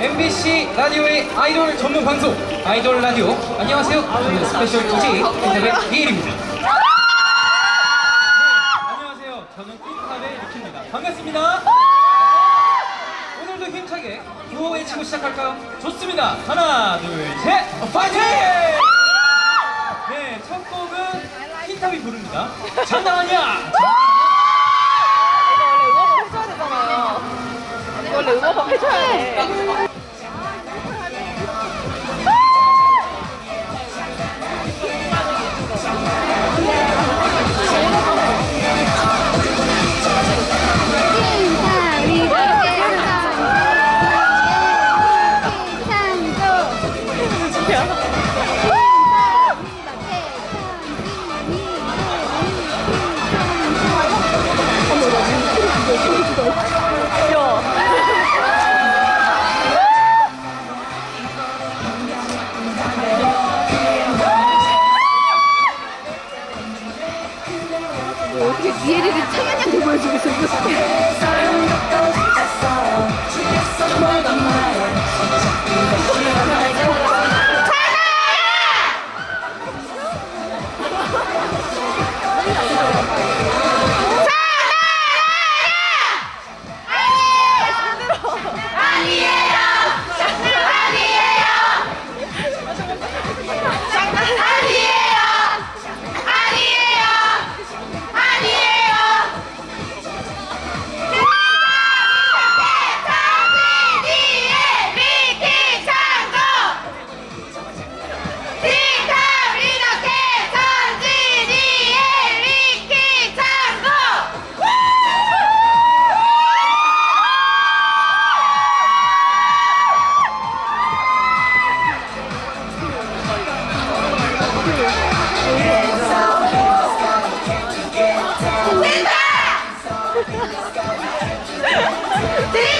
라디오의 아이돌 전문 방송 아이돌 라디오. 안녕하세요. 저는 스페셜 DJ 인터넷 비일입니다. 네, 안녕하세요. 저는 퀸탑의 리키입니다. 반갑습니다. 오늘도 힘차게 구호 외치고 시작할까요? 좋습니다. 하나 둘셋 파이팅! 네첫 곡은 퀸탑이 부릅니다. 장난 아니야! 이거 원래 응원법 해줘야 되잖아요. 원래 응원법 해줘야 돼. 기회를 창현이한테 보여주고 이거 Tem